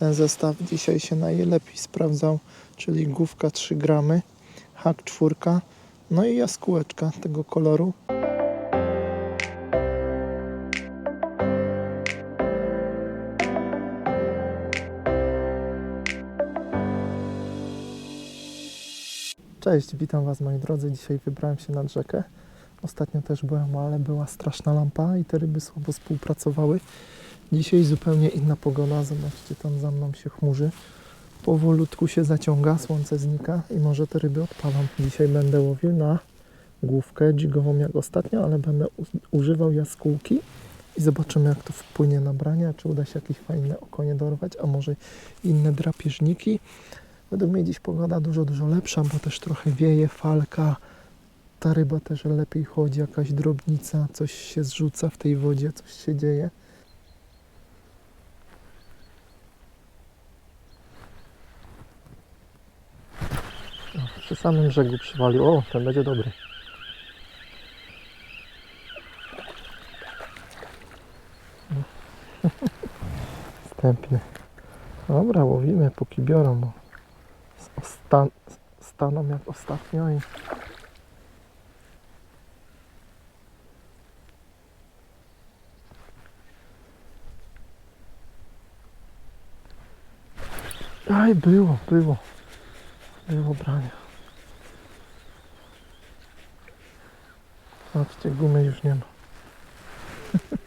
Ten zestaw dzisiaj się najlepiej sprawdzał, czyli główka 3 gramy, hak 4, no i jaskółeczka tego koloru. Cześć, witam Was moi drodzy. Dzisiaj wybrałem się nad rzekę. Ostatnio też byłem, ale była straszna lampa i te ryby słabo współpracowały. Dzisiaj zupełnie inna pogoda. Zobaczcie, tam za mną się chmurzy. Powolutku się zaciąga, słońce znika i może te ryby odpalam. Dzisiaj będę łowił na główkę dzigową jak ostatnio, ale będę używał jaskółki i zobaczymy jak to wpłynie na branie, czy uda się jakieś fajne okonie dorwać, a może inne drapieżniki. Według mnie dziś pogoda dużo, dużo lepsza, bo też trochę wieje, falka. Ta ryba też lepiej chodzi, jakaś drobnica, coś się zrzuca w tej wodzie, coś się dzieje. Samym brzegu przywalił. O, ten będzie dobry. Wstępny. Dobra, łowimy póki biorą, bo osta- staną jak ostatnio i Aj, było, było. Było branie. Zobaczcie, gumy już nie ma.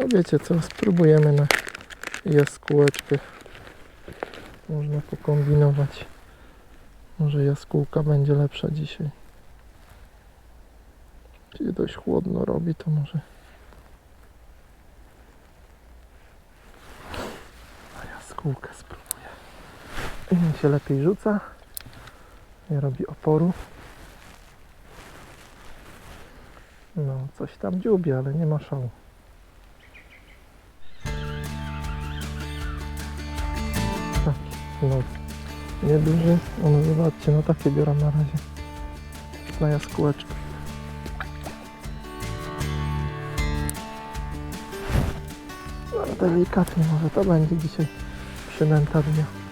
No wiecie co, spróbujemy na jaskółeczkę. Można pokombinować. Może jaskółka będzie lepsza dzisiaj. Czyli dość chłodno robi, to może. A jaskółkę spróbuję. Im się lepiej rzuca. Nie robi oporu. No, coś tam dziubi, ale nie ma szału. Taki, no, nieduży. One zobaczcie, no takie biorę na razie. Na jaskółeczkę. No, delikatnie może to będzie dzisiaj przynęta dnia.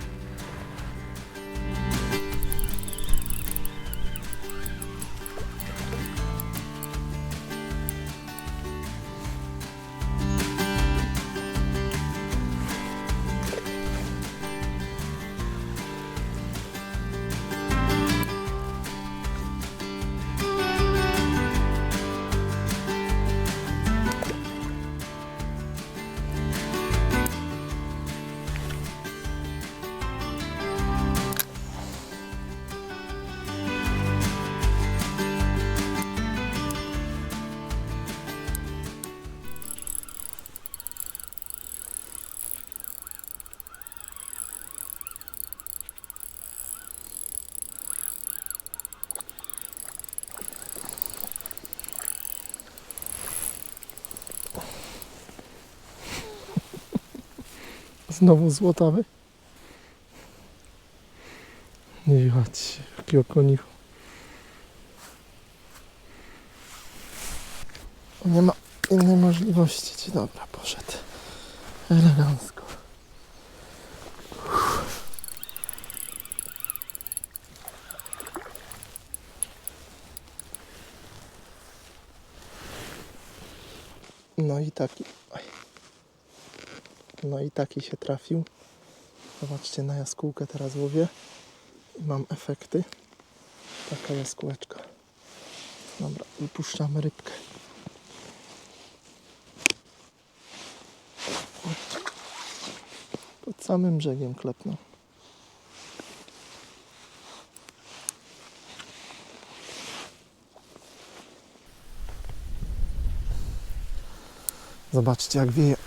Znowu złotawy. Jać, jaki okonicho. Nie ma innej możliwości. Ci dobra, poszedł. Elegancko. No i taki. Oj. No i taki się trafił. Zobaczcie, na jaskółkę teraz łowię i mam efekty. Taka jaskółeczka. Dobra, wypuszczamy rybkę. Pod samym brzegiem klepnął. Zobaczcie jak wieje.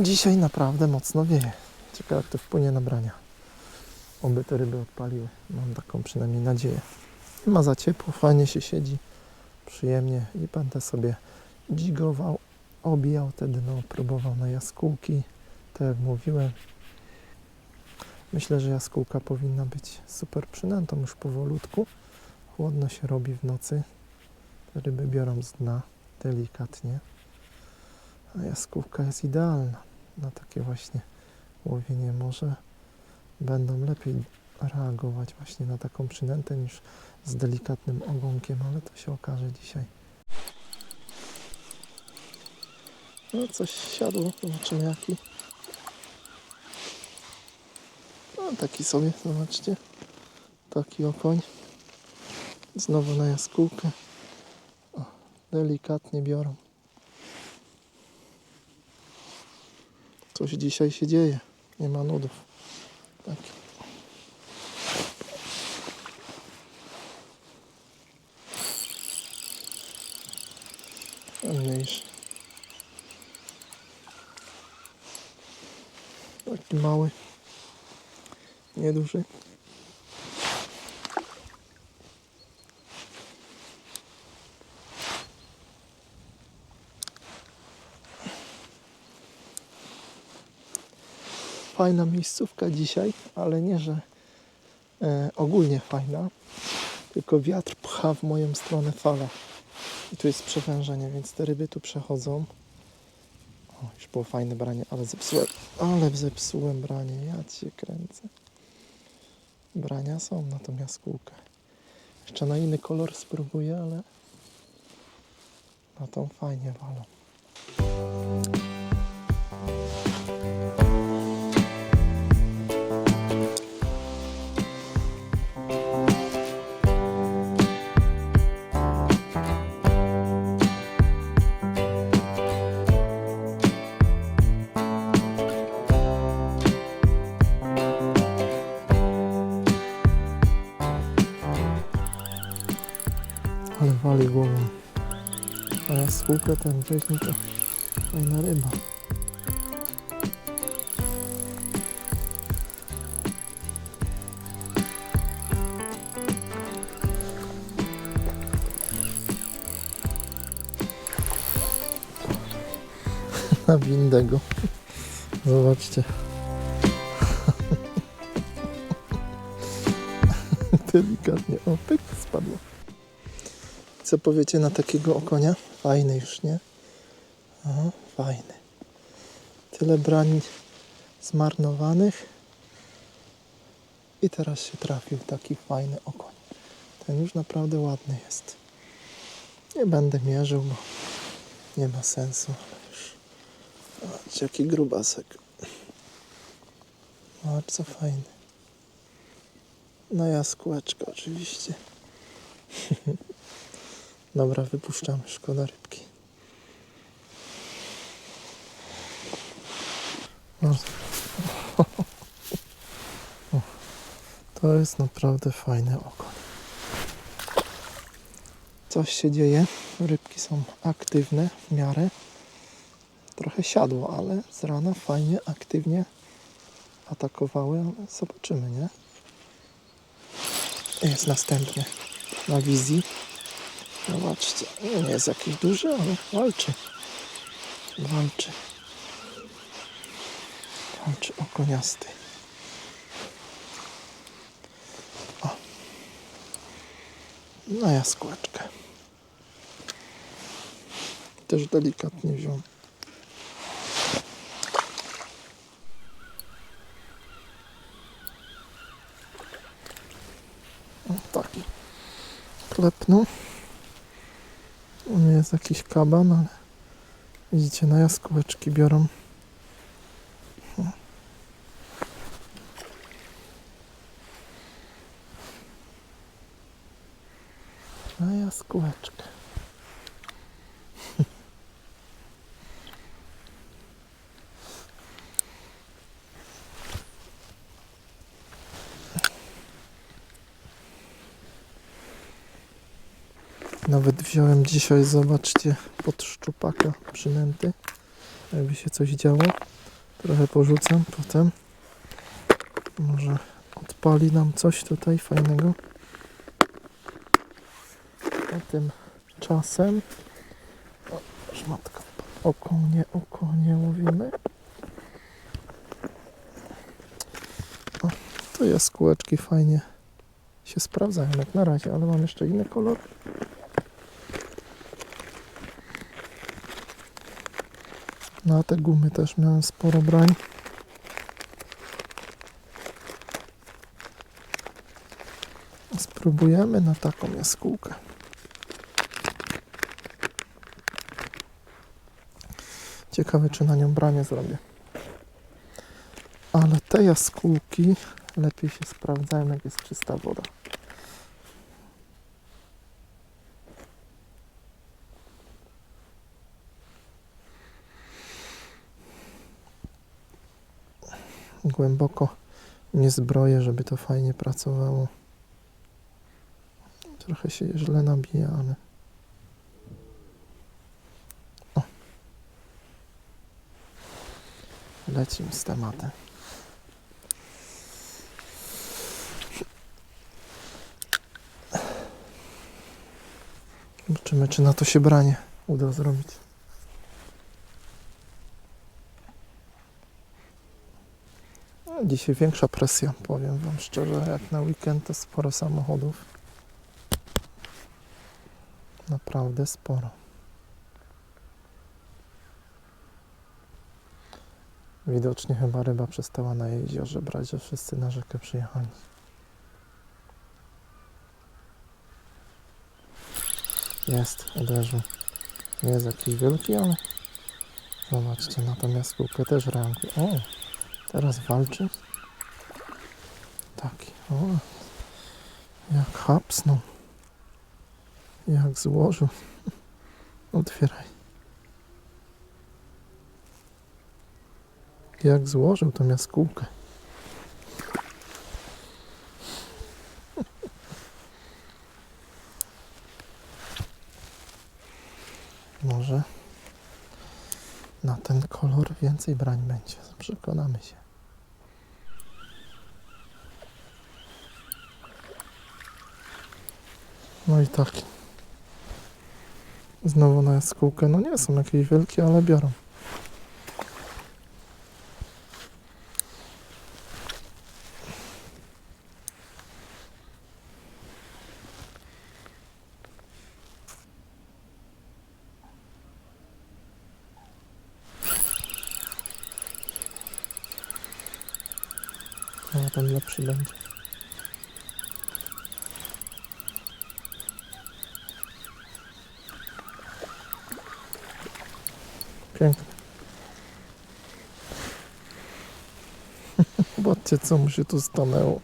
Dzisiaj naprawdę mocno wieje. Ciekawe jak to wpłynie na brania. Oby te ryby odpaliły. Mam taką przynajmniej nadzieję. Ma za ciepło, fajnie się siedzi. Przyjemnie i będę sobie dzigował, obijał te dno, próbował na jaskółki. Tak jak mówiłem. Myślę, że jaskółka powinna być super przynętą już powolutku. Chłodno się robi w nocy. Te ryby biorą z dna delikatnie. Jaskółka jest idealna na takie właśnie łowienie. Może będą lepiej reagować właśnie na taką przynętę niż z delikatnym ogonkiem, ale to się okaże dzisiaj. No coś siadło, zobaczymy jaki. No taki sobie, zobaczcie. Taki okoń. Znowu na jaskółkę. O, delikatnie biorą. Coś dzisiaj się dzieje. Nie ma nudów. Tak. Mniejszy. Taki mały. Nieduży. Fajna miejscówka dzisiaj, ale nie, że e, ogólnie fajna, tylko wiatr pcha w moją stronę fala. I tu jest przewężenie, więc te ryby tu przechodzą. O, już było fajne branie, ale zepsułem, ale zepsułem branie, ja cię kręcę. Brania są na tą jaskółkę. Jeszcze na inny kolor spróbuję, ale na tą fajnie walą. Spółkę ten wcześniej to fajna ryba. Na windę go. Zobaczcie. Delikatnie. O, pyk, spadło. Co powiecie na takiego okonia? Fajny już, nie? O, fajny. Tyle brań zmarnowanych. I teraz się trafił taki fajny okoń. Ten już naprawdę ładny jest. Nie będę mierzył, bo nie ma sensu, ale już. Jaki grubasek. Zobacz, co fajny. No jaskółeczka oczywiście. Dobra, wypuszczamy, szkoda rybki. O. O. To jest naprawdę fajne oko. Coś się dzieje. Rybki są aktywne w miarę. Trochę siadło, ale z rana fajnie, aktywnie atakowały, zobaczymy, nie? Jest następny na wizji. Zobaczcie, nie, jest jakiś duży, ale walczy. Walczy. Walczy o koniasty. O. Na jaskółeczkę. Też delikatnie wziął. O, taki. Klepnął. Jest jakiś kaban, ale widzicie, na jaskółeczki biorą. O. Na jaskółeczkę. Nawet wziąłem dzisiaj, zobaczcie, pod szczupaka przynęty. Jakby się coś działo. Trochę porzucam potem. Może odpali nam coś tutaj fajnego. A tymczasem o, szmatka okonie, okonie łowimy. O, to jaskółeczki fajnie się sprawdzają jak na razie, ale mam jeszcze inny kolor. Na te gumy też miałem sporo brań. Spróbujemy na taką jaskółkę. Ciekawe, czy na nią branie zrobię. Ale te jaskółki lepiej się sprawdzają, jak jest czysta woda. Głęboko nie zbroję, żeby to fajnie pracowało. Trochę się źle nabija, ale. O. Lecimy z tematem. Zobaczymy, czy na to się branie uda zrobić. Dzisiaj większa presja, powiem Wam szczerze. Jak na weekend to sporo samochodów. Naprawdę sporo. Widocznie chyba ryba przestała na jeziorze brać, że wszyscy na rzekę przyjechali. Jest, uderzył. Nie jest jakiś wielki, ale zobaczcie, na tą jaskółkę też reaguje. O, teraz walczy. Taki, o, jak hapsnął. Jak złożył. Otwieraj. Jak złożył tą jaskółkę. Może na ten kolor więcej brań będzie. Przekonamy się. No i tak. Znowu na jaskółkę. No nie są jakieś wielkie, ale biorą. Ten lepszy będzie. Pięknie. Zobaczcie, co mu się tu stanęło.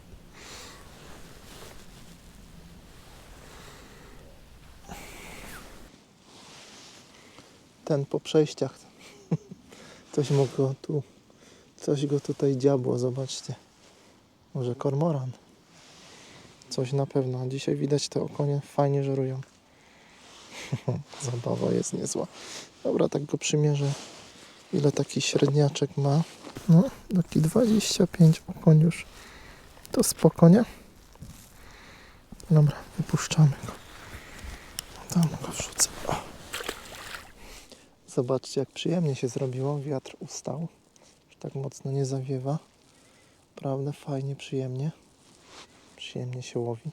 Ten po przejściach. Coś mu go tu, coś go tutaj diabło, zobaczcie. Może kormoran. Coś na pewno. Dzisiaj widać te okonie fajnie żerują. Zabawa jest niezła. Dobra, tak go przymierzę. Ile taki średniaczek ma? No, taki 25 okoń już. To spoko, nie? Dobra, wypuszczamy go. Tam go wrzucę. O. Zobaczcie, jak przyjemnie się zrobiło. Wiatr ustał. Już tak mocno nie zawiewa. Prawda, fajnie, przyjemnie. Przyjemnie się łowi.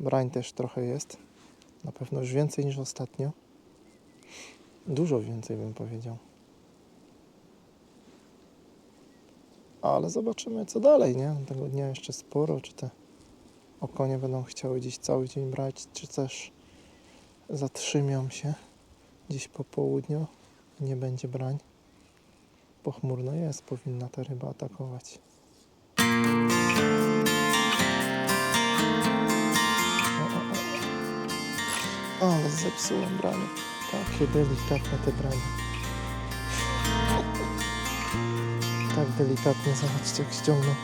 Brań też trochę jest. Na pewno już więcej niż ostatnio. Dużo więcej bym powiedział. Ale zobaczymy co dalej, nie? Tego dnia jeszcze sporo, czy te okonie będą chciały dziś cały dzień brać, czy też zatrzymią się dziś po południu. Nie będzie brań. Pochmurno jest, powinna ta ryba atakować. Ale zepsułem branie. Takie delikatne te branie. Tak delikatnie, zobaczcie jak ściągnął.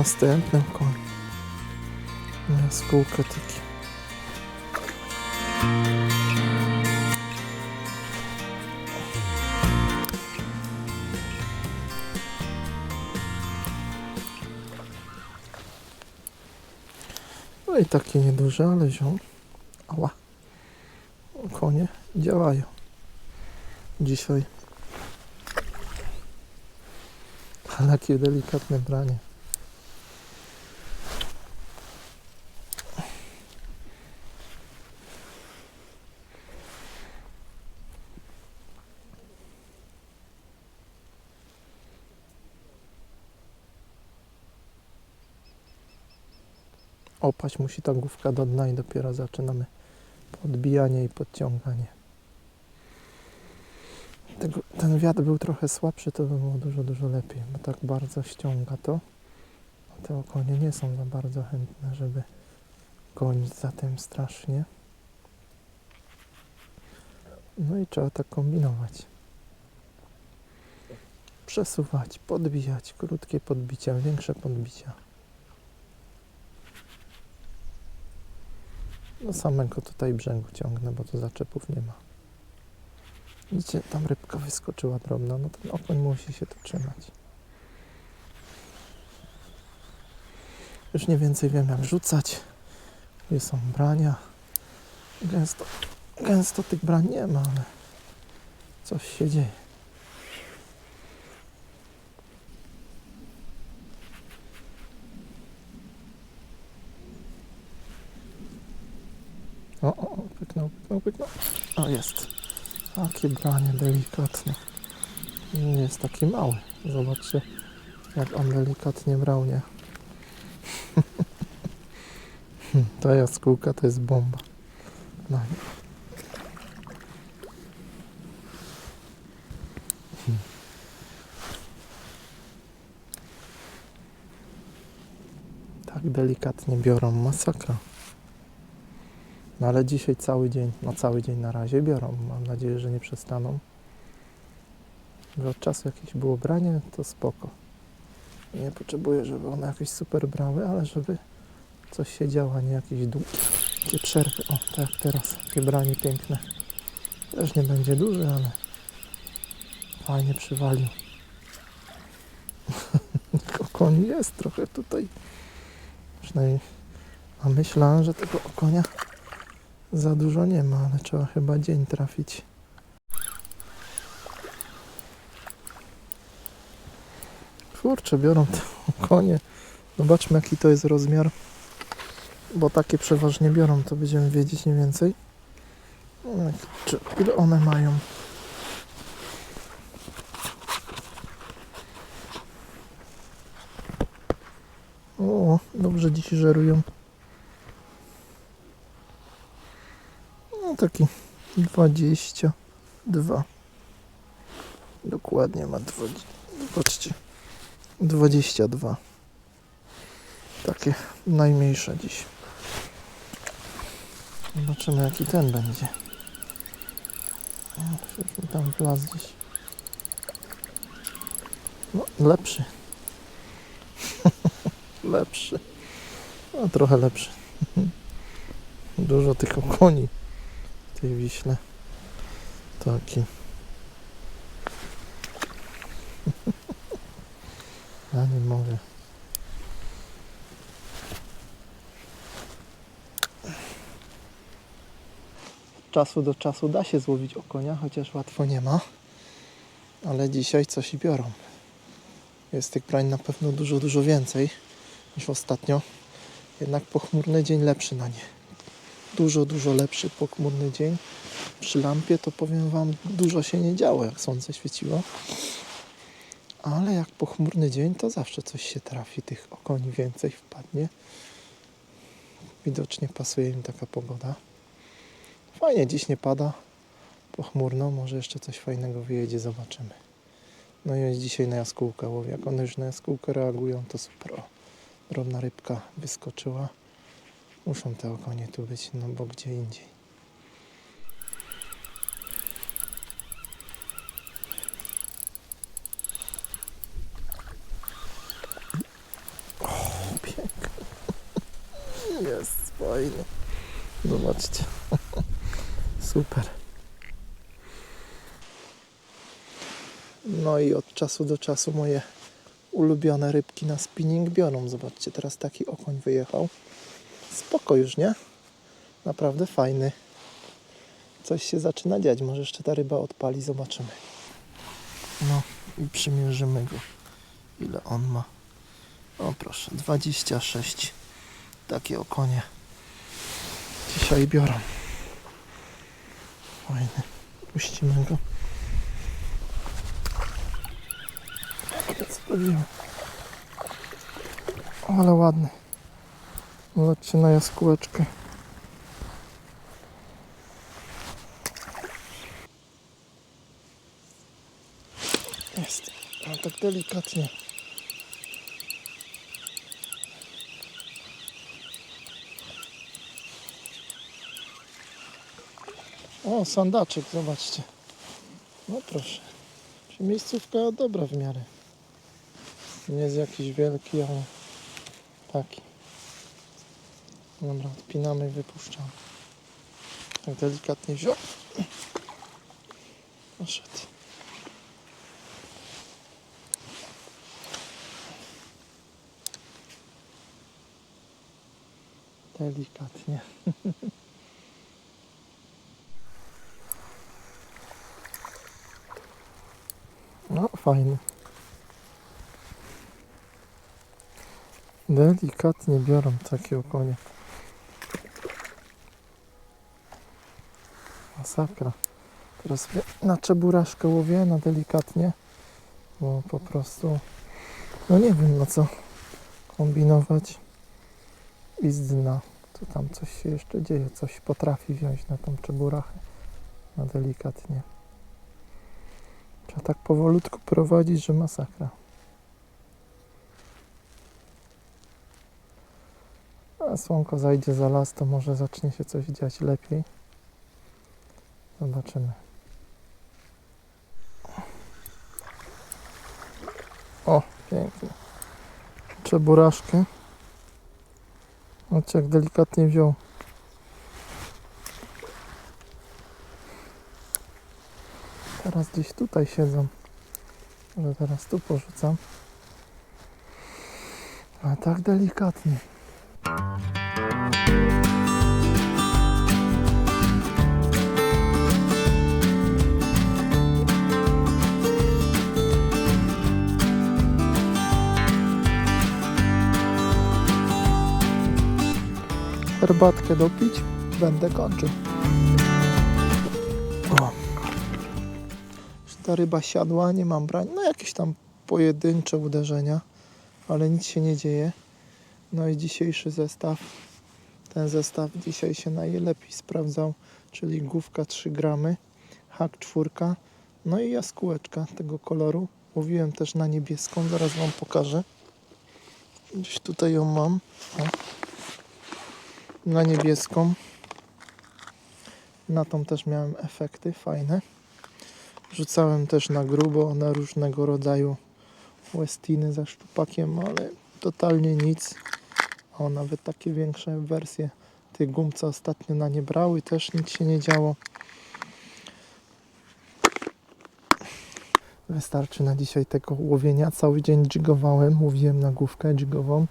Następny koń. Jaskółka taki. No i takie nieduże, ale ziom. Ała. Konie działają. Dzisiaj. Ale jakie delikatne branie. Opaść musi ta główka do dna i dopiero zaczynamy podbijanie i podciąganie. Tego, ten wiatr był trochę słabszy, to by było dużo, dużo lepiej, bo tak bardzo ściąga to. A te konie nie są za bardzo chętne, żeby gonić za tym strasznie. No i trzeba tak kombinować. Przesuwać, podbijać, krótkie podbicia, większe podbicia. Do samego tutaj brzegu ciągnę, bo tu zaczepów nie ma. Widzicie, tam rybka wyskoczyła drobna, no ten okoń musi się tu trzymać. Już nie więcej wiem jak rzucać. Gdzie są brania. Gęsto, gęsto tych brań nie ma, ale coś się dzieje. O, o, pyknął, pyknął, pyknął. O, jest. Takie branie delikatne. Nie jest taki mały. Zobaczcie, jak on delikatnie brał, nie? Ta jaskółka to jest bomba. No. Tak delikatnie biorą, masakra. No ale dzisiaj cały dzień, no cały dzień na razie biorą. Mam nadzieję, że nie przestaną. Że od czasu jakieś było branie, to spoko. Nie potrzebuję, żeby one jakieś super brały, ale żeby coś się działo, a nie jakieś długie przerwy. O, tak jak teraz, takie branie piękne. Też nie będzie duże, ale fajnie przywalił. Koń jest trochę tutaj. Przynajmniej a myślałem, że tego konia za dużo nie ma, ale trzeba chyba dzień trafić. Kurczę, biorą te konie. Zobaczmy jaki to jest rozmiar. Bo takie przeważnie biorą, to będziemy wiedzieć mniej więcej. Jak- Czy, ile one mają? O, dobrze dziś żerują. Taki 22. Dokładnie ma 20. Zobaczcie. 22. Takie najmniejsze dziś. Zobaczymy jaki ten będzie. Tam wlazł gdzieś. No, lepszy. lepszy. No, trochę lepszy. Dużo tych koni tej Wiśle. Taki. Ja nie mogę. Czasu do czasu da się złowić okonia, chociaż łatwo nie ma. Ale dzisiaj coś i biorą. Jest tych brań na pewno dużo, dużo więcej niż ostatnio. Jednak pochmurny dzień lepszy na nie. Dużo, dużo lepszy pochmurny dzień. Przy lampie to powiem Wam, dużo się nie działo, jak słońce świeciło. Ale jak pochmurny dzień, to zawsze coś się trafi, tych okoni więcej wpadnie. Widocznie pasuje im taka pogoda. Fajnie, dziś nie pada. Pochmurno, może jeszcze coś fajnego wyjedzie, zobaczymy. No i jest dzisiaj na jaskółkę łowię. Jak one już na jaskółkę reagują, to super. Drobna rybka wyskoczyła. Muszą te okonie tu być, no bo gdzie indziej. O, pięknie. Jest fajnie. Zobaczcie. Super. No i od czasu do czasu moje ulubione rybki na spinning biorą. Zobaczcie, teraz taki okoń wyjechał. Spoko już, nie? Naprawdę fajny. Coś się zaczyna dziać. Może jeszcze ta ryba odpali, zobaczymy. No i przymierzymy go. Ile on ma? O proszę, 26. Takie okonie dzisiaj biorą. Fajny. Puścimy go. Ale ładny. Zobaczcie na jaskółeczkę. Jest. Ale tak delikatnie. O, sandaczek, zobaczcie. No proszę. Miejscówka dobra w miarę. Nie jest jakiś wielki, ale taki. Dobra, odpinamy i wypuszczamy. Tak delikatnie wziął. Poszedł. Delikatnie. No, fajny. Delikatnie biorą takie okonie. Masakra. Teraz na czeburaszkę łowię, na delikatnie, bo po prostu, no nie wiem na co kombinować. I z dna, to tam coś się jeszcze dzieje, coś potrafi wziąć na tą czeburachę, na delikatnie. Trzeba tak powolutku prowadzić, że masakra. A słonko zajdzie za las, to może zacznie się coś dziać lepiej. Zobaczymy. O, pięknie. Czeburaszkę. Zobaczcie, jak delikatnie wziął. Teraz gdzieś tutaj siedzą. Może teraz tu porzucam. A tak delikatnie. Herbatkę dopić, będę kończył. O. Już Ta ryba siadła, nie mam brań. No jakieś tam pojedyncze uderzenia, ale nic się nie dzieje. No i dzisiejszy zestaw. Ten zestaw dzisiaj się najlepiej sprawdzał, czyli główka 3 gramy, hak 4, no i jaskółeczka tego koloru. Mówiłem też na niebieską, zaraz Wam pokażę. Gdzieś tutaj ją mam. O. Na niebieską. Na tą też miałem efekty fajne. Rzucałem też na grubo, na różnego rodzaju Westiny ze szczupakiem, ale totalnie nic. O, nawet takie większe wersje tych gum, co ostatnio na nie brały, też nic się nie działo. Wystarczy na dzisiaj tego łowienia. Cały dzień dżigowałem, mówiłem na główkę dżigową,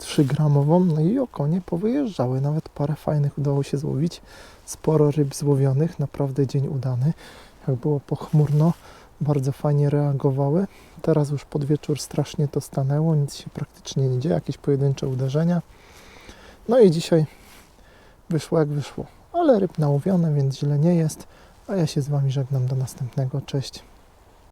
3 gramową, no i okonie powyjeżdżały. Nawet parę fajnych udało się złowić. Sporo ryb złowionych, naprawdę dzień udany. Jak było pochmurno, bardzo fajnie reagowały. Teraz już pod wieczór strasznie to stanęło, nic się praktycznie nie dzieje, jakieś pojedyncze uderzenia. No i dzisiaj wyszło jak wyszło, ale ryb nałowione, więc źle nie jest. A ja się z Wami żegnam do następnego. Cześć.